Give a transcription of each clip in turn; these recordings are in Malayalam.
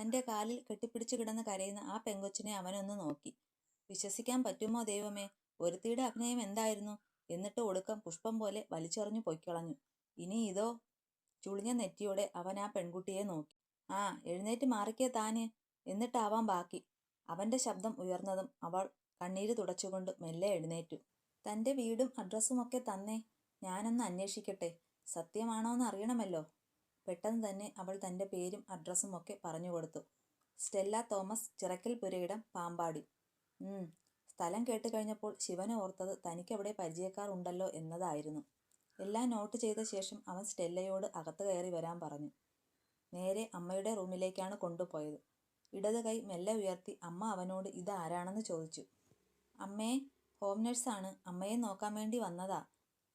തന്റെ കാലിൽ കെട്ടിപ്പിടിച്ചു കിടന്ന് കരയുന്ന ആ പെങ്കൊച്ചിനെ അവനൊന്ന് നോക്കി. വിശ്വസിക്കാൻ പറ്റുമോ ദൈവമേ? ഒരുത്തിയുടെ അഭിനയം എന്തായിരുന്നു? എന്നിട്ട് ഒടുക്കം പുഷ്പം പോലെ വലിച്ചെറിഞ്ഞു പൊയ്ക്കളഞ്ഞു. ഇനി ഇതോ? ചുളിഞ്ഞ നെറ്റിയോടെ അവൻ ആ പെൺകുട്ടിയെ നോക്കി. ആ എഴുന്നേറ്റ് മാറിക്കേ താന് എന്നിട്ടാവാം ബാക്കി. അവന്റെ ശബ്ദം ഉയർന്നതും അവൾ കണ്ണീര് തുടച്ചുകൊണ്ട് മെല്ലെ എഴുന്നേറ്റു. തന്റെ വീടും അഡ്രസ്സും ഒക്കെ തന്നേ. ഞാനൊന്ന് അന്വേഷിക്കട്ടെ. സത്യമാണോന്ന് അറിയണമല്ലോ. പെട്ടെന്ന് തന്നെ അവൾ തന്റെ പേരും അഡ്രസ്സും ഒക്കെ പറഞ്ഞു കൊടുത്തു. സ്റ്റെല്ല തോമസ് ചിറക്കൽ പുരയിടം പാമ്പാടി. സ്ഥലം കേട്ട് കഴിഞ്ഞപ്പോൾ ശിവന് ഓർത്തത് തനിക്കവിടെ പരിചയക്കാർ ഉണ്ടല്ലോ എന്നതായിരുന്നു. എല്ലാം നോട്ട് ചെയ്ത ശേഷം അവൻ സ്റ്റെല്ലയോട് അകത്ത് കയറി വരാൻ പറഞ്ഞു. നേരെ അമ്മയുടെ റൂമിലേക്കാണ് കൊണ്ടുപോയത്. ഇടത് കൈ മെല്ലെ ഉയർത്തി അമ്മ അവനോട് ഇത് ആരാണെന്ന് ചോദിച്ചു. അമ്മേ ഹോം നഴ്സാണ്. അമ്മയെ നോക്കാൻ വേണ്ടി വന്നതാ.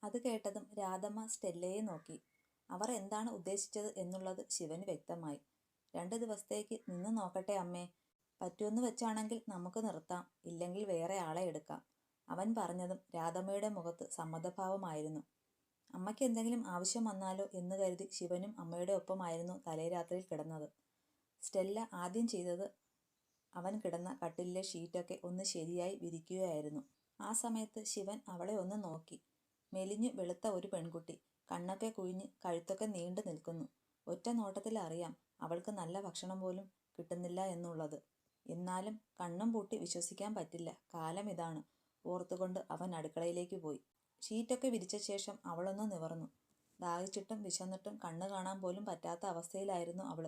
അത് കേട്ടതും രാധമ്മ സ്റ്റെല്ലയെ നോക്കി. അവർ എന്താണ് ഉദ്ദേശിച്ചത് എന്നുള്ളത് ശിവന് വ്യക്തമായി. രണ്ട് ദിവസത്തേക്ക് നിന്ന് നോക്കട്ടെ അമ്മേ. പറ്റുമെന്ന് വെച്ചാണെങ്കിൽ നമുക്ക് നിർത്താം. ഇല്ലെങ്കിൽ വേറെ ആളെ എടുക്കാം. അവൻ പറഞ്ഞതും രാധമ്മയുടെ മുഖത്ത് സമ്മതഭാവമായിരുന്നു. അമ്മയ്ക്ക് എന്തെങ്കിലും ആവശ്യം വന്നാലോ എന്ന് കരുതി ശിവനും അമ്മയുടെ ഒപ്പമായിരുന്നു തലേരാത്രിയിൽ കിടന്നത്. സ്റ്റെല്ല ആദ്യം ചെയ്തത് അവൻ കിടന്ന കട്ടിലിലെ ഷീറ്റൊക്കെ ഒന്ന് ശരിയായി വിരിക്കുകയായിരുന്നു. ആ സമയത്ത് ശിവൻ അവളെ ഒന്ന് നോക്കി. മെലിഞ്ഞു വെളുത്ത ഒരു പെൺകുട്ടി. കണ്ണൊക്കെ കുഴിഞ്ഞ് കഴുത്തൊക്കെ നീണ്ടു നിൽക്കുന്നു. ഒറ്റ നോട്ടത്തിൽ അറിയാം അവൾക്ക് നല്ല ഭക്ഷണം പോലും കിട്ടുന്നില്ല എന്നുള്ളത്. എന്നാലും കണ്ണും പൂട്ടി വിശ്വസിക്കാൻ പറ്റില്ല. കാലം ഇതാണ്. ഓർത്തുകൊണ്ട് അവൻ അടുക്കളയിലേക്ക് പോയി. ഷീറ്റൊക്കെ വിരിച്ച ശേഷം അവളൊന്ന് നിവർന്നു. ദാഹിച്ചിട്ടും വിശന്നിട്ടും കണ്ണ് കാണാൻ പോലും പറ്റാത്ത അവസ്ഥയിലായിരുന്നു അവൾ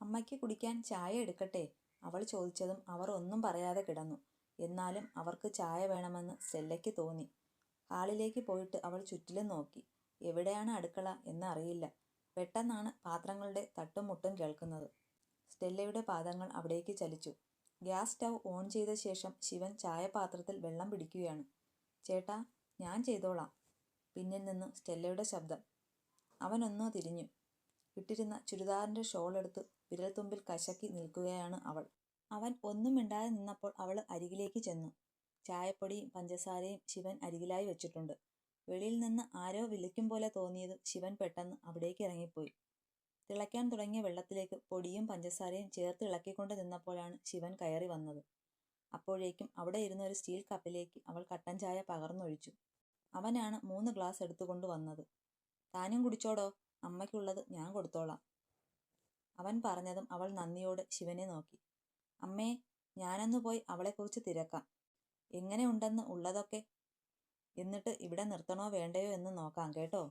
അമ്മയ്ക്ക് കുടിക്കാൻ ചായ എടുക്കട്ടെ? അവൾ ചോദിച്ചതും അവർ ഒന്നും പറയാതെ കിടന്നു. എന്നാലും അവർക്ക് ചായ വേണമെന്ന് സ്റ്റെല്ലയ്ക്ക് തോന്നി. ഹാളിലേക്ക് പോയിട്ട് അവൾ ചുറ്റിലും നോക്കി. എവിടെയാണ് അടുക്കള എന്നറിയില്ല. പെട്ടെന്നാണ് പാത്രങ്ങളുടെ തട്ടും മുട്ടും കേൾക്കുന്നത്. സ്റ്റെല്ലയുടെ പാദങ്ങൾ അവിടേക്ക് ചലിച്ചു. ഗ്യാസ് സ്റ്റൗ ഓൺ ചെയ്ത ശേഷം ശിവൻ ചായപാത്രത്തിൽ വെള്ളം പിടിക്കുകയാണ്. ചേട്ടാ ഞാൻ ചെയ്തോളാം. പിന്നിൽ നിന്ന് സ്റ്റെല്ലയുടെ ശബ്ദം. അവനൊന്നോ തിരിഞ്ഞു. ഇട്ടിരുന്ന ഷോൾ എടുത്ത് വിരൽത്തുമ്പിൽ കശക്കി നിൽക്കുകയാണ് അവൾ. അവൻ ഒന്നും മിണ്ടാതെ നിന്നപ്പോൾ അവൾ അരികിലേക്ക് ചെന്നു. ചായപ്പൊടിയും പഞ്ചസാരയും ശിവൻ അരികിലായി വെച്ചിട്ടുണ്ട്. വെളിയിൽ നിന്ന് ആരോ വിളിക്കും പോലെ തോന്നിയത് ശിവൻ പെട്ടെന്ന് അവിടേക്ക് ഇറങ്ങിപ്പോയി. തിളയ്ക്കാൻ തുടങ്ങിയ വെള്ളത്തിലേക്ക് പൊടിയും പഞ്ചസാരയും ചേർത്ത് ഇളക്കിക്കൊണ്ട് നിന്നപ്പോഴാണ് ശിവൻ കയറി വന്നത്. അപ്പോഴേക്കും അവിടെ ഇരുന്ന ഒരു സ്റ്റീൽ കപ്പിലേക്ക് അവൾ കട്ടൻ ചായ പകർന്നൊഴിച്ചു. അവനാണ് മൂന്ന് ഗ്ലാസ് എടുത്തുകൊണ്ട് വന്നത്. താനും കുടിച്ചോടോ? അമ്മയ്ക്കുള്ളത് ഞാൻ കൊടുത്തോളാം. അവൻ പറഞ്ഞതും അവൾ നന്ദിയോടെ ശിവനെ നോക്കി. അമ്മേ ഞാനന്ന് പോയി അവളെക്കുറിച്ച് തിരക്കാം. എങ്ങനെയുണ്ടെന്ന് ഉള്ളതൊക്കെ എന്നിട്ട് ഇവിടെ നിർത്തണോ വേണ്ടയോ എന്ന് നോക്കാം കേട്ടോ?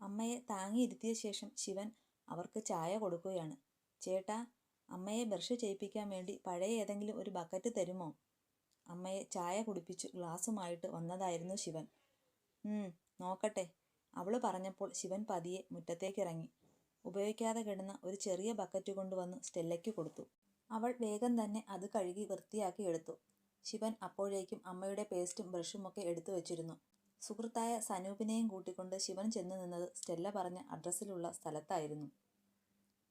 അമ്മയെ താങ്ങിയിരുത്തിയ ശേഷം ശിവൻ അവർക്ക് ചായ കൊടുക്കുകയാണ്. ചേട്ടാ അമ്മയെ ബ്രഷ് ചെയ്യിപ്പിക്കാൻ വേണ്ടി പഴയ ഏതെങ്കിലും ഒരു ബക്കറ്റ് തരുമോ? അമ്മയെ ചായ കുടിപ്പിച്ച് ഗ്ലാസ്സുമായിട്ട് വന്നതായിരുന്നു ശിവൻ. നോക്കട്ടെ. അവൾ പറഞ്ഞപ്പോൾ ശിവൻ പതിയെ മുറ്റത്തേക്കിറങ്ങി. ഉപയോഗിക്കാതെ കിടന്ന ഒരു ചെറിയ ബക്കറ്റ് കൊണ്ടുവന്ന് സ്റ്റെല്ലയ്ക്ക് കൊടുത്തു. അവൾ വേഗം തന്നെ അത് കഴുകി വൃത്തിയാക്കി എടുത്തു. ശിവൻ അപ്പോഴേക്കും അമ്മയുടെ പേസ്റ്റും ബ്രഷും ഒക്കെ എടുത്തു വെച്ചിരുന്നു. സുഹൃത്തായ സനൂപിനെയും കൂട്ടിക്കൊണ്ട് ശിവൻ ചെന്നു നിന്നത് സ്റ്റെല്ല പറഞ്ഞ അഡ്രസ്സിലുള്ള സ്ഥലത്തായിരുന്നു.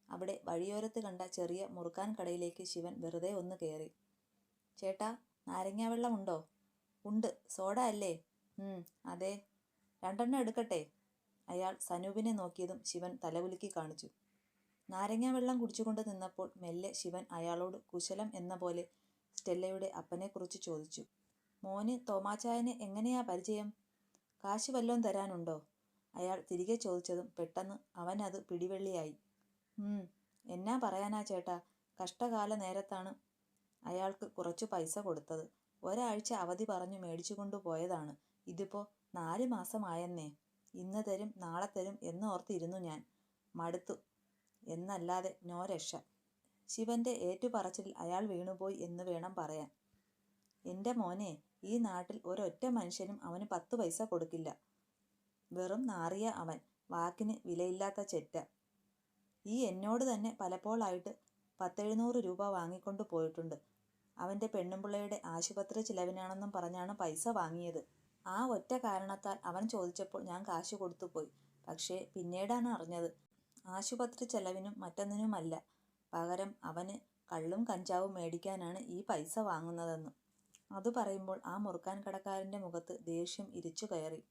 അവിടെ വഴിയോരത്ത് കണ്ട ചെറിയ മുറുക്കാൻ കടയിലേക്ക് ശിവൻ വെറുതെ ഒന്ന് കയറി ചേട്ടാ നാരങ്ങാവെള്ളം ഉണ്ടോ? ഉണ്ട്. സോഡ അല്ലേ? അതെ. രണ്ടെണ്ണം എടുക്കട്ടെ. അയാൾ സനൂപിനെ നോക്കിയതും ശിവൻ തലകുലുക്കി കാണിച്ചു. നാരങ്ങാവെള്ളം കുടിച്ചുകൊണ്ട് നിന്നപ്പോൾ മെല്ലെ ശിവൻ അയാളോട് കുശലം എന്ന പോലെ സ്റ്റെല്ലയുടെ അപ്പനെക്കുറിച്ച് ചോദിച്ചു. മോന് തോമാച്ചായനെ എങ്ങനെയാ പരിചയം? കാശ് വല്ലതും തരാനുണ്ടോ? അയാൾ തിരികെ ചോദിച്ചതും പെട്ടെന്ന് അവൻ അത് പിടിവെള്ളിയായി. എന്നാ പറയാനാ ചേട്ടാ? കഷ്ടകാല നേരത്താണ് അയാൾക്ക് കുറച്ചു പൈസ കൊടുത്തത്. ഒരാഴ്ച അവധി പറഞ്ഞു മേടിച്ചു കൊണ്ടുപോയതാണ് ഇതിപ്പോ നാല് മാസമായെന്നേ. ഇന്ന് തരും നാളെ തരും എന്നോർത്തിരുന്നു ഞാൻ. മടുത്തു. എന്നല്ലാതെ നോ രക്ഷ. ശിവന്റെ ഏറ്റുപറച്ചിൽ അയാൾ വീണുപോയി എന്ന് വേണം പറയാൻ. എന്റെ മോനെ ഈ നാട്ടിൽ ഒരൊറ്റ മനുഷ്യനും അവന് പത്ത് പൈസ കൊടുക്കില്ല. വെറും നാറിയ അവൻ വാക്കിന് വിലയില്ലാത്ത ചെറ്റ. ഈ എന്നോട് തന്നെ പലപ്പോഴായിട്ട് പത്തെഴുന്നൂറ് രൂപ വാങ്ങിക്കൊണ്ട് പോയിട്ടുണ്ട്. പെണ്ണും പെണ്ണുമ്പിള്ളയുടെ ആശുപത്രി ചിലവിനാണെന്നും പറഞ്ഞാണ് പൈസ വാങ്ങിയത്. ആ ഒറ്റ കാരണത്താൽ അവൻ ചോദിച്ചപ്പോൾ ഞാൻ കാശ് കൊടുത്തുപോയി പക്ഷേ പിന്നീടാണ് അറിഞ്ഞത് ആശുപത്രി ചെലവിനും മറ്റൊന്നിനുമല്ല. പകരം അവന് കള്ളും കഞ്ചാവും മേടിക്കാനാണ് ഈ പൈസ വാങ്ങുന്നതെന്ന്. അത് പറയുമ്പോൾ ആ മുറുക്കാൻ കടക്കാരന്റെ മുഖത്ത് ദേഷ്യം ഇരിച്ചു കയറി.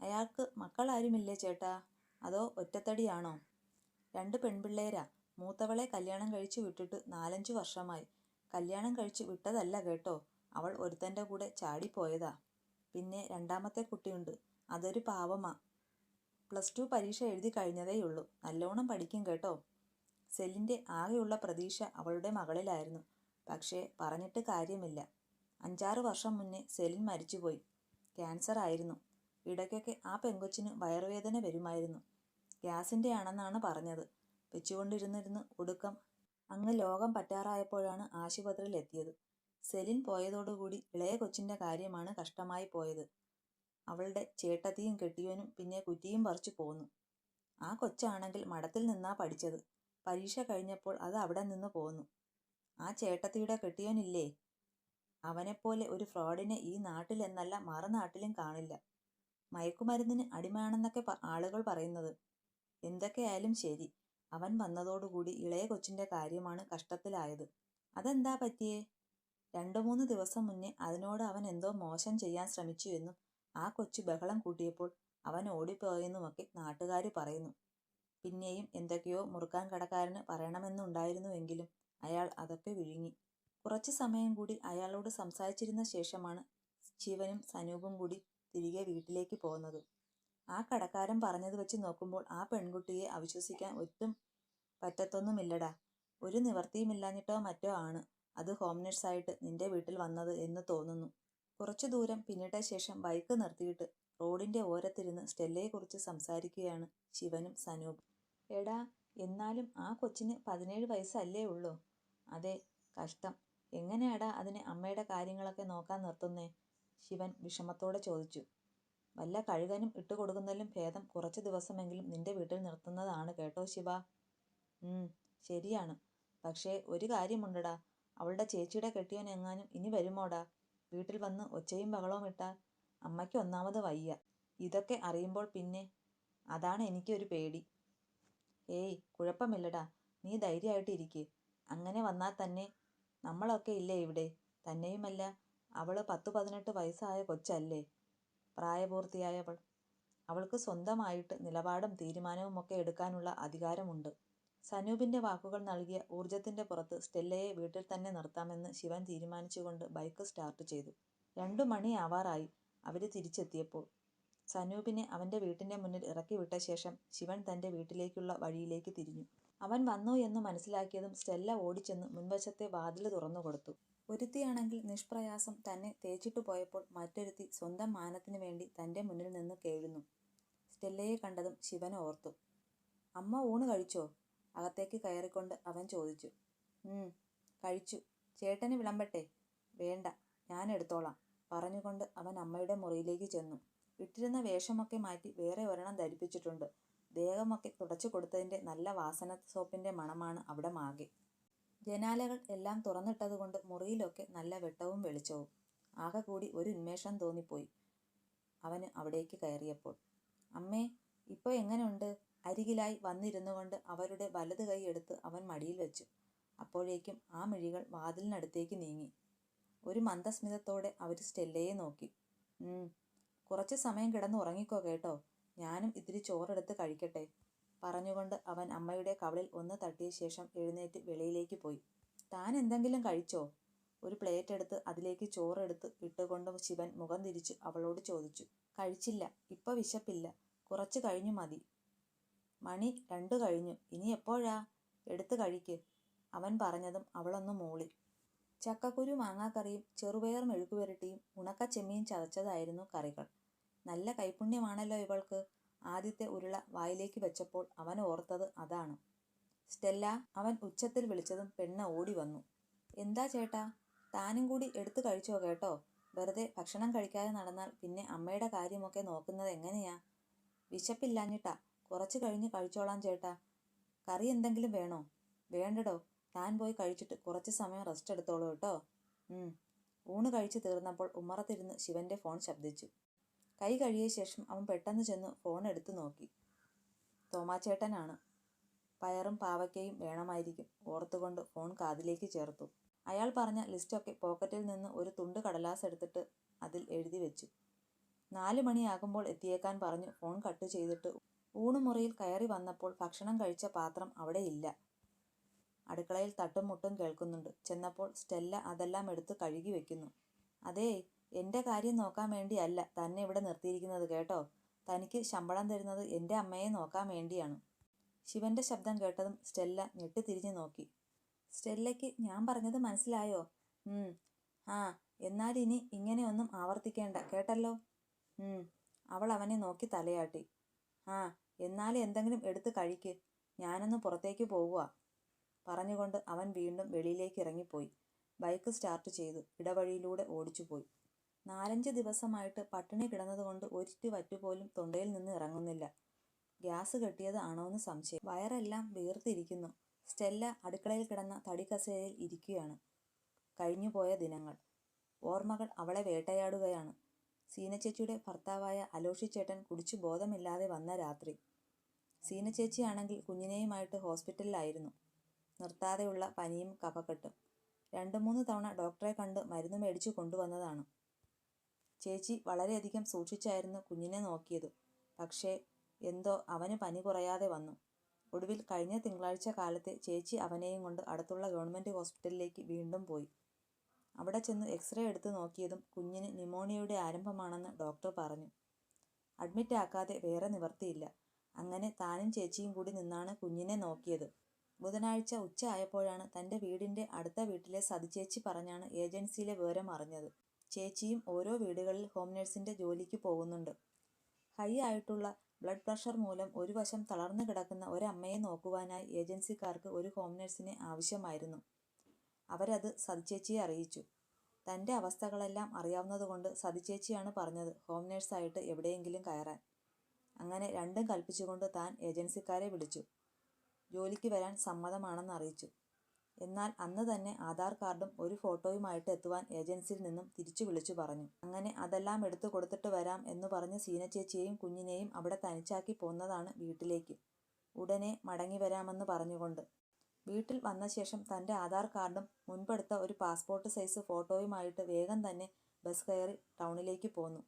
അയാൾക്ക് മക്കളാരുമില്ലേ ചേട്ടാ? അതോ ഒറ്റത്തടിയാണോ? രണ്ട് പെൺപിള്ളേരാ. മൂത്തവളെ കല്യാണം കഴിച്ചു വിട്ടിട്ട് നാലഞ്ചു വർഷമായി. കല്യാണം കഴിച്ചു വിട്ടതല്ല കേട്ടോ. അവൾ ഒരുത്തന്റെ കൂടെ ചാടിപ്പോയതാ. പിന്നെ രണ്ടാമത്തെ കുട്ടിയുണ്ട്. അതൊരു പാവമാ. പ്ലസ് ടു പരീക്ഷ എഴുതി കഴിഞ്ഞതേയുള്ളൂ. നല്ലോണം പഠിക്കും കേട്ടോ. സെല്ലിന്റെ ആകെയുള്ള പ്രതീക്ഷ അവളുടെ മകളിലായിരുന്നു. പക്ഷേ പറഞ്ഞിട്ട് കാര്യമില്ല. അഞ്ചാറ് വർഷം മുന്നേ സെലിൻ മരിച്ചുപോയി. ക്യാൻസർ ആയിരുന്നു ഇടയ്ക്കൊക്കെ ആ പെങ്കൊച്ചിന് വയറുവേദന വരുമായിരുന്നു. ഗ്യാസിന്റെ ആണെന്നാണ് പറഞ്ഞത്. വെച്ചുകൊണ്ടിരുന്നിരുന്ന് ഒടുക്കം അങ്ങ് ലോകം പറ്റാറായപ്പോഴാണ് ആശുപത്രിയിൽ എത്തിയത് സെലിൻ പോയതോടുകൂടി ഇളയ കൊച്ചിന്റെ കാര്യമാണ് കഷ്ടമായി പോയത്. അവളുടെ ചേട്ടത്തിയും കെട്ടിയവനും പിന്നെ കുറ്റിയും പറിച്ചു പോന്നു. ആ കൊച്ചാണെങ്കിൽ മഠത്തിൽ നിന്നാ പഠിച്ചത്. പരീക്ഷ കഴിഞ്ഞപ്പോൾ അത് അവിടെ നിന്ന് പോന്നു. ആ ചേട്ടത്തിയുടെ കെട്ടിയവനില്ലേ? അവനെപ്പോലെ ഒരു ഫ്രോഡിനെ ഈ നാട്ടിലെന്നല്ല മറുനാട്ടിലും കാണില്ല. മയക്കുമരുന്നിന് അടിമയാണെന്നൊക്കെ ആളുകൾ പറയുന്നത്. എന്തൊക്കെയായാലും ശരി അവൻ വന്നതോടുകൂടി ഇളയ കൊച്ചിന്റെ കാര്യമാണ് കഷ്ടത്തിലായത്. അതെന്താ പറ്റിയേ? രണ്ടു മൂന്ന് ദിവസം മുന്നേ അതിനോട് അവൻ എന്തോ മോശം ചെയ്യാൻ ശ്രമിച്ചു എന്നും ആ കൊച്ചു ബഹളം കൂട്ടിയപ്പോൾ അവൻ ഓടിപ്പോയെന്നുമൊക്കെ നാട്ടുകാർ പറയുന്നു. പിന്നെയും എന്തൊക്കെയോ മുറുക്കാൻ കടക്കാരന് പറയണമെന്നുണ്ടായിരുന്നുവെങ്കിലും അയാൾ അതൊക്കെ വിഴുങ്ങി. കുറച്ചു സമയം കൂടി അയാളോട് സംസാരിച്ചിരുന്ന ശേഷമാണ് ശിവനും സനൂപും കൂടി തിരികെ വീട്ടിലേക്ക് പോകുന്നത്. ആ കടക്കാരൻ പറഞ്ഞത് വെച്ച് നോക്കുമ്പോൾ ആ പെൺകുട്ടിയെ അവിശ്വസിക്കാൻ ഒട്ടും പറ്റത്തൊന്നുമില്ലടാ. ഒരു നിവർത്തിയുമില്ലാഞ്ഞിട്ടോ മറ്റോ ആണ്. അത് ഹോം നഴ്സായിട്ട് നിന്റെ വീട്ടിൽ വന്നത് എന്ന് തോന്നുന്നു. കുറച്ചു ദൂരം പിന്നിട്ട ശേഷം ബൈക്ക് നിർത്തിയിട്ട് റോഡിന്റെ ഓരത്തിരുന്ന് സ്റ്റെല്ലയെക്കുറിച്ച് സംസാരിക്കുകയാണ് ശിവനും സനൂപും. എടാ എന്നാലും ആ കൊച്ചിന് പതിനേഴ് വയസ്സല്ലേ ഉള്ളൂ. അതെ കഷ്ടം. എങ്ങനെയാടാ അതിന് അമ്മയുടെ കാര്യങ്ങളൊക്കെ നോക്കാൻ നിർത്തുന്നേ? ശിവൻ വിഷമത്തോടെ ചോദിച്ചു. വല്ല കഴുകനും ഇട്ടുകൊടുക്കുന്നതിലും ഭേദം കുറച്ച് ദിവസമെങ്കിലും നിന്റെ വീട്ടിൽ നിർത്തുന്നതാണ് കേട്ടോ ശിവ. ഉം ശരിയാണ്. പക്ഷേ ഒരു കാര്യമുണ്ടടാ. അവളുടെ ചേച്ചിയുടെ കെട്ടിയവൻ എങ്ങാനും ഇനി വരുമോടാ? വീട്ടിൽ വന്ന് ഒച്ചയും ബഹളവും ഇട്ടാൽ അമ്മയ്ക്ക് ഒന്നാമത് വയ്യ. ഇതൊക്കെ അറിയുമ്പോൾ പിന്നെ അതാണ് എനിക്കൊരു പേടി. ഏയ് കുഴപ്പമില്ലടാ. നീ ധൈര്യമായിട്ട് ഇരിക്ക് അങ്ങനെ വന്നാൽ തന്നെ നമ്മളൊക്കെ ഇല്ലേ ഇവിടെ? തന്നെയുമല്ല. അവൾ പത്തു പതിനെട്ട് വയസ്സായ കൊച്ചല്ലേ? പ്രായപൂർത്തിയായവൾ അവൾക്ക് സ്വന്തമായിട്ട് നിലപാടും തീരുമാനവും ഒക്കെ എടുക്കാനുള്ള അധികാരമുണ്ട്. സനൂപിന്റെ വാക്കുകൾ നൽകിയ ഊർജത്തിന്റെ പുറത്ത് സ്റ്റെല്ലയെ വീട്ടിൽ തന്നെ നിർത്താമെന്ന് ശിവൻ തീരുമാനിച്ചുകൊണ്ട് ബൈക്ക് സ്റ്റാർട്ട് ചെയ്തു. രണ്ടു മണിയാവാറായി അവർ തിരിച്ചെത്തിയപ്പോൾ. സനൂപിനെ അവന്റെ വീട്ടിന്റെ മുന്നിൽ ഇറക്കി വിട്ട ശേഷം ശിവൻ തന്റെ വീട്ടിലേക്കുള്ള വഴിയിലേക്ക് തിരിഞ്ഞു. അവൻ വന്നു എന്ന് മനസ്സിലാക്കിയതും സ്റ്റെല്ല ഓടിച്ചെന്ന് മുൻവശത്തെ വാതിൽ തുറന്നു കൊടുത്തു. ഒരുത്തിയാണെങ്കിൽ നിഷ്പ്രയാസം തന്നെ തേച്ചിട്ടു പോയപ്പോൾ മറ്റൊരുത്തി സ്വന്തം മാനത്തിനു വേണ്ടി തന്റെ മുന്നിൽ നിന്ന് കേഴുന്നു. സ്റ്റെല്ലയെ കണ്ടതും ശിവൻ ഓർത്തു. അമ്മ ഊണ് കഴിച്ചോ? അകത്തേക്ക് കയറിക്കൊണ്ട് അവൻ ചോദിച്ചു. കഴിച്ചു. ചേട്ടന് വിളമ്പട്ടെ? വേണ്ട ഞാൻ എടുത്തോളാം പറഞ്ഞുകൊണ്ട് അവൻ അമ്മയുടെ മുറിയിലേക്ക് ചെന്നു. ഇട്ടിരുന്ന വേഷമൊക്കെ മാറ്റി വേറെ ഒരെണ്ണം ധരിപ്പിച്ചിട്ടുണ്ട്. ദേഹമൊക്കെ തുടച്ചു കൊടുത്തതിന്റെ നല്ല വാസന സോപ്പിന്റെ മണമാണ് അവിടെ മാകെ ജനാലകൾ എല്ലാം തുറന്നിട്ടതുകൊണ്ട് മുറിയിലൊക്കെ നല്ല വെട്ടവും വെളിച്ചവും. ആകെ കൂടി ഒരു ഉന്മേഷം തോന്നിപ്പോയി അവന് അവിടേക്ക് കയറിയപ്പോൾ. അമ്മേ ഇപ്പോൾ എങ്ങനെയുണ്ട് അരികിലായി വന്നിരുന്നു കൊണ്ട് അവരുടെ വലത് കൈ എടുത്ത് അവൻ മടിയിൽ വെച്ചു. അപ്പോഴേക്കും ആ മിഴികൾ വാതിലിനടുത്തേക്ക് നീങ്ങി. ഒരു മന്ദസ്മിതത്തോടെ അവർ സ്റ്റെല്ലയെ നോക്കി. കുറച്ച് സമയം കിടന്ന് ഉറങ്ങിക്കോ കേട്ടോ. ഞാനും ഇത്തിരി ചോറെടുത്ത് കഴിക്കട്ടെ. പറഞ്ഞുകൊണ്ട് അവൻ അമ്മയുടെ കവളിൽ ഒന്ന് തട്ടിയ ശേഷം എഴുന്നേറ്റ് വെളിയിലേക്ക് പോയി. താൻ എന്തെങ്കിലും കഴിച്ചോ? ഒരു പ്ലേറ്റ് എടുത്ത് അതിലേക്ക് ചോറെടുത്ത് ഇട്ടുകൊണ്ട് ശിവൻ മുഖം തിരിച്ച് അവളോട് ചോദിച്ചു. കഴിച്ചില്ല ഇപ്പൊ വിശപ്പില്ല. കുറച്ച് കഴിഞ്ഞു മതി. മണി രണ്ടു കഴിഞ്ഞു. ഇനി എപ്പോഴാ? എടുത്ത് കഴിക്ക്. അവൻ പറഞ്ഞതും അവളൊന്ന് മൂളി. ചക്കക്കുരു മാങ്ങാക്കറിയും ചെറുപയർ മെഴുക്കുവരട്ടിയും ഉണക്ക ചെമ്മീൻ ചതച്ചതായിരുന്നു കറികൾ. നല്ല കൈപുണ്യമാണല്ലോ ഇവൾക്ക്. ആദ്യത്തെ ഉരുള വായിലേക്ക് വെച്ചപ്പോൾ അവൻ ഓർത്തത് അതാണ്. സ്റ്റെല്ല അവൻ ഉച്ചത്തിൽ വിളിച്ചതും പെണ്ണ് ഓടി വന്നു. എന്താ ചേട്ടാ? താനും കൂടി എടുത്തു കഴിച്ചോ കേട്ടോ? വെറുതെ ഭക്ഷണം കഴിക്കാതെ നടന്നാൽ പിന്നെ അമ്മയുടെ കാര്യമൊക്കെ നോക്കുന്നത് എങ്ങനെയാ? വിശപ്പില്ലാഞ്ഞിട്ടാ. കുറച്ച് കഴിഞ്ഞ് കഴിച്ചോളാം ചേട്ടാ. കറി എന്തെങ്കിലും വേണോ? വേണ്ടടോ. താൻ പോയി കഴിച്ചിട്ട് കുറച്ച് സമയം റെസ്റ്റ് എടുത്തോളൂ കേട്ടോ. ഊണ് കഴിച്ചു തീർന്നപ്പോൾ ഉമ്മറത്തിരുന്ന് ശിവന്റെ ഫോൺ ശബ്ദിച്ചു. കൈ കഴിയ ശേഷം അവൻ പെട്ടെന്ന് ചെന്ന് ഫോൺ എടുത്തു നോക്കി. തോമാച്ചേട്ടനാണ്. പയറും പാവയ്ക്കയും വേണമായിരിക്കും. ഓർത്തുകൊണ്ട് ഫോൺ കാതിലേക്ക് ചേർത്തു. അയാൾ പറഞ്ഞ ലിസ്റ്റൊക്കെ പോക്കറ്റിൽ നിന്ന് ഒരു തുണ്ട് കടലാസ് എടുത്തിട്ട് അതിൽ എഴുതി വെച്ചു. നാല് മണിയാകുമ്പോൾ എത്തിയേക്കാൻ പറഞ്ഞു ഫോൺ കട്ട് ചെയ്തിട്ട് ഊണുമുറിയിൽ കയറി വന്നപ്പോൾ ഭക്ഷണം കഴിച്ച പാത്രം അവിടെ ഇല്ല. അടുക്കളയിൽ തട്ടും മുട്ടും കേൾക്കുന്നുണ്ട്. ചെന്നപ്പോൾ സ്റ്റെല്ല അതെല്ലാം എടുത്ത് കഴുകി വെക്കുന്നു. അതേ എന്റെ കാര്യം നോക്കാൻ വേണ്ടിയല്ല തന്നെ ഇവിടെ നിർത്തിയിരിക്കുന്നത് കേട്ടോ. തനിക്ക് ശമ്പളം തരുന്നത് എന്റെ അമ്മയെ നോക്കാൻ വേണ്ടിയാണ്. ശിവന്റെ ശബ്ദം കേട്ടതും സ്റ്റെല്ല ഞെട്ടിത്തിരിഞ്ഞു നോക്കി. സ്റ്റെല്ലയ്ക്ക് ഞാൻ പറഞ്ഞത് മനസ്സിലായോ? ആ എന്നാൽ ഇനി ഇങ്ങനെയൊന്നും ആവർത്തിക്കേണ്ട കേട്ടല്ലോ? അവൾ അവനെ നോക്കി തലയാട്ടി. ആ എന്നാൽ എന്തെങ്കിലും എടുത്ത് കഴിക്ക്. ഞാനൊന്ന് പുറത്തേക്ക് പോവുക. പറഞ്ഞുകൊണ്ട് അവൻ വീണ്ടും വെളിയിലേക്ക് ഇറങ്ങിപ്പോയി. ബൈക്ക് സ്റ്റാർട്ട് ചെയ്തു. ഇടവഴിയിലൂടെ ഓടിച്ചുപോയി. നാലഞ്ച് ദിവസമായിട്ട് പട്ടിണി കിടന്നതുകൊണ്ട് ഒരിറ്റു വറ്റുപോലും തൊണ്ടയിൽ നിന്ന് ഇറങ്ങുന്നില്ല. ഗ്യാസ് കെട്ടിയത് ആണോ എന്ന് സംശയം. വയറെല്ലാം വീർത്തിരിക്കുന്നു. സ്റ്റെല്ല അടുക്കളയിൽ കിടന്ന തടിക്കസേരയിൽ ഇരിക്കുകയാണ്. കഴിഞ്ഞുപോയ ദിനങ്ങൾ. ഓർമ്മകൾ അവളെ വേട്ടയാടുകയാണ്. സീനച്ചേച്ചിയുടെ ഭർത്താവായ അലോഷിച്ചേട്ടൻ കുടിച്ചു ബോധമില്ലാതെ വന്ന രാത്രി. സീനച്ചേച്ചിയാണെങ്കിൽ കുഞ്ഞിനെയുമായിട്ട് ഹോസ്പിറ്റലിലായിരുന്നു. നിർത്താതെയുള്ള പനിയും കഫക്കെട്ടും. രണ്ടു മൂന്ന് തവണ ഡോക്ടറെ കണ്ട് മരുന്ന് മേടിച്ചു കൊണ്ടുവന്നതാണ്. ചേച്ചി വളരെയധികം സൂക്ഷിച്ചായിരുന്നു കുഞ്ഞിനെ നോക്കിയത്. പക്ഷേ എന്തോ അവന് പനി കുറയാതെ വന്നു. ഒടുവിൽ കഴിഞ്ഞ തിങ്കളാഴ്ച കാലത്തെ ചേച്ചി അവനെയും കൊണ്ട് അടുത്തുള്ള ഗവൺമെന്റ് ഹോസ്പിറ്റലിലേക്ക് വീണ്ടും പോയി. അവിടെ ചെന്ന് എക്സ്റേ എടുത്ത് നോക്കിയതും കുഞ്ഞിന് ന്യൂമോണിയയുടെ ആരംഭമാണെന്ന് ഡോക്ടർ പറഞ്ഞു. അഡ്മിറ്റ് ആക്കാതെ വേറെ നിവർത്തിയില്ല. അങ്ങനെ താനും ചേച്ചിയും കൂടി നിന്നാണ് കുഞ്ഞിനെ നോക്കിയത്. ബുധനാഴ്ച ഉച്ച ആയപ്പോഴാണ് തന്റെ വീടിന്റെ അടുത്ത വീട്ടിലെ സതിചേച്ചി പറഞ്ഞാണ് ഏജൻസിയിലെ വിവരം അറിഞ്ഞത്. ചേച്ചിയും ഓരോ വീടുകളിൽ ഹോം നഴ്സിന്റെ ജോലിക്ക് പോകുന്നുണ്ട്. ഹൈ ആയിട്ടുള്ള ബ്ലഡ് പ്രഷർ മൂലം ഒരു വശം തളർന്നു കിടക്കുന്ന ഒരമ്മയെ നോക്കുവാനായി ഏജൻസിക്കാർക്ക് ഒരു ഹോം നഴ്സിനെ ആവശ്യമായിരുന്നു. അവരത് സതിച്ചേച്ചിയെ അറിയിച്ചു. തന്റെ അവസ്ഥകളെല്ലാം അറിയാവുന്നതുകൊണ്ട് സതിച്ചേച്ചിയാണ് പറഞ്ഞത് ഹോം നഴ്സായിട്ട് എവിടെയെങ്കിലും കയറാൻ. അങ്ങനെ രണ്ടും കൽപ്പിച്ചുകൊണ്ട് താൻ ഏജൻസിക്കാരെ വിളിച്ചു. ജോലിക്ക് വരാൻ സമ്മതമാണെന്ന് അറിയിച്ചു. എന്നാൽ അന്ന് തന്നെ ആധാർ കാർഡും ഒരു ഫോട്ടോയുമായിട്ട് എത്തുവാൻ ഏജൻസിയിൽ നിന്നും തിരിച്ചു വിളിച്ചു പറഞ്ഞു. അങ്ങനെ അതെല്ലാം എടുത്തു കൊടുത്തിട്ട് വരാം എന്ന് പറഞ്ഞ് സീന ചേച്ചിയെയും കുഞ്ഞിനെയും അവിടെ തനിച്ചാക്കി പോന്നതാണ് വീട്ടിലേക്ക്. ഉടനെ മടങ്ങി വരാമെന്ന് പറഞ്ഞുകൊണ്ട്. വീട്ടിൽ വന്ന ശേഷം തന്റെ ആധാർ കാർഡും മുൻപെടുത്ത ഒരു പാസ്പോർട്ട് സൈസ് ഫോട്ടോയുമായിട്ട് വേഗം തന്നെ ബസ് കയറി ടൗണിലേക്ക് പോന്നു.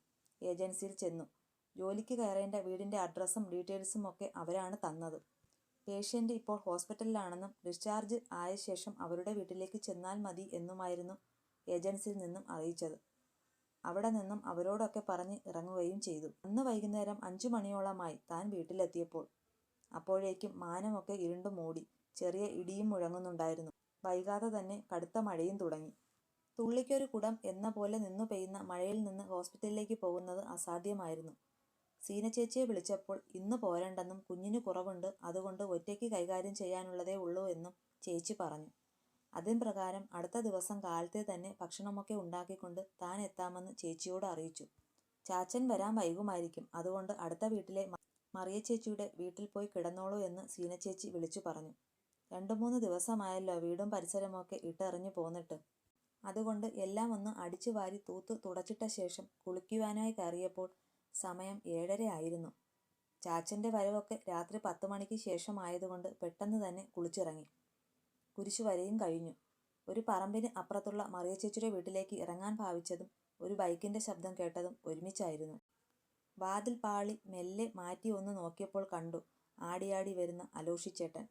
ഏജൻസിയിൽ ചെന്നു. ജോലിക്ക് കയറേണ്ട വീടിന്റെ അഡ്രസ്സും ഡീറ്റെയിൽസും ഒക്കെ അവരാണ് തന്നത്. പേഷ്യന്റ് ഇപ്പോൾ ഹോസ്പിറ്റലിലാണെന്നും ഡിസ്ചാർജ് ആയ ശേഷം അവരുടെ വീട്ടിലേക്ക് ചെന്നാൽ മതി എന്നുമായിരുന്നു ഏജൻസിയിൽ നിന്നും അറിയിച്ചത്. അവിടെ നിന്നും അവരോടൊക്കെ പറഞ്ഞ് ഇറങ്ങുകയും ചെയ്തു. അന്ന് വൈകുന്നേരം അഞ്ചു മണിയോളമായി താൻ വീട്ടിലെത്തിയപ്പോൾ അപ്പോഴേക്കും മാനമൊക്കെ ഇരുണ്ടു മൂടി ചെറിയ ഇടിയും മുഴങ്ങുന്നുണ്ടായിരുന്നു. വൈകാതെ തന്നെ കടുത്ത മഴയും തുടങ്ങി. തുള്ളിക്കൊരു കുടം എന്ന പോലെ നിന്നു പെയ്യുന്ന മഴയിൽ നിന്ന് ഹോസ്പിറ്റലിലേക്ക് പോകുന്നത് അസാധ്യമായിരുന്നു. സീന ചേച്ചിയെ വിളിച്ചപ്പോൾ ഇന്ന് പോരണ്ടെന്നും കുഞ്ഞിന് കുറവുണ്ട് അതുകൊണ്ട് ഒറ്റയ്ക്ക് കൈകാര്യം ചെയ്യാനുള്ളതേ ഉള്ളൂ എന്നും ചേച്ചി പറഞ്ഞു. അതിൻ പ്രകാരം അടുത്ത ദിവസം കാലത്തെ തന്നെ ഭക്ഷണമൊക്കെ ഉണ്ടാക്കിക്കൊണ്ട് താൻ എത്താമെന്ന് ചേച്ചിയോട് അറിയിച്ചു. ചാച്ചൻ വരാൻ വൈകുമായിരിക്കും അതുകൊണ്ട് അടുത്ത വീട്ടിലെ മറിയ ചേച്ചിയുടെ വീട്ടിൽ പോയി കിടന്നോളൂ എന്ന് സീന ചേച്ചി വിളിച്ചു പറഞ്ഞു. രണ്ടു മൂന്ന് ദിവസമായല്ലോ വീടും പരിസരമൊക്കെ ഇട്ടെറിഞ്ഞു പോന്നിട്ട്. അതുകൊണ്ട് എല്ലാം ഒന്ന് അടിച്ചു വാരി തൂത്ത് തുടച്ചിട്ട ശേഷം കുളിക്കുവാനായി കയറിയപ്പോൾ സമയം ഏഴര ആയിരുന്നു. ചാച്ചന്റെ വരവൊക്കെ രാത്രി പത്ത് മണിക്ക് ശേഷമായതുകൊണ്ട് പെട്ടെന്ന് തന്നെ കുളിച്ചിറങ്ങി. കുരിശു വരെയും കഴിഞ്ഞു. ഒരു പറമ്പിന് അപ്പുറത്തുള്ള മറിയ ചേച്ചിയുടെ വീട്ടിലേക്ക് ഇറങ്ങാൻ ഭാവിച്ചതും ഒരു ബൈക്കിന്റെ ശബ്ദം കേട്ടതും ഒരുമിച്ചായിരുന്നു. വാതിൽ പാളി മെല്ലെ മാറ്റി ഒന്ന് നോക്കിയപ്പോൾ കണ്ടു ആടിയാടി വരുന്ന അലോഷിച്ചേട്ടൻ.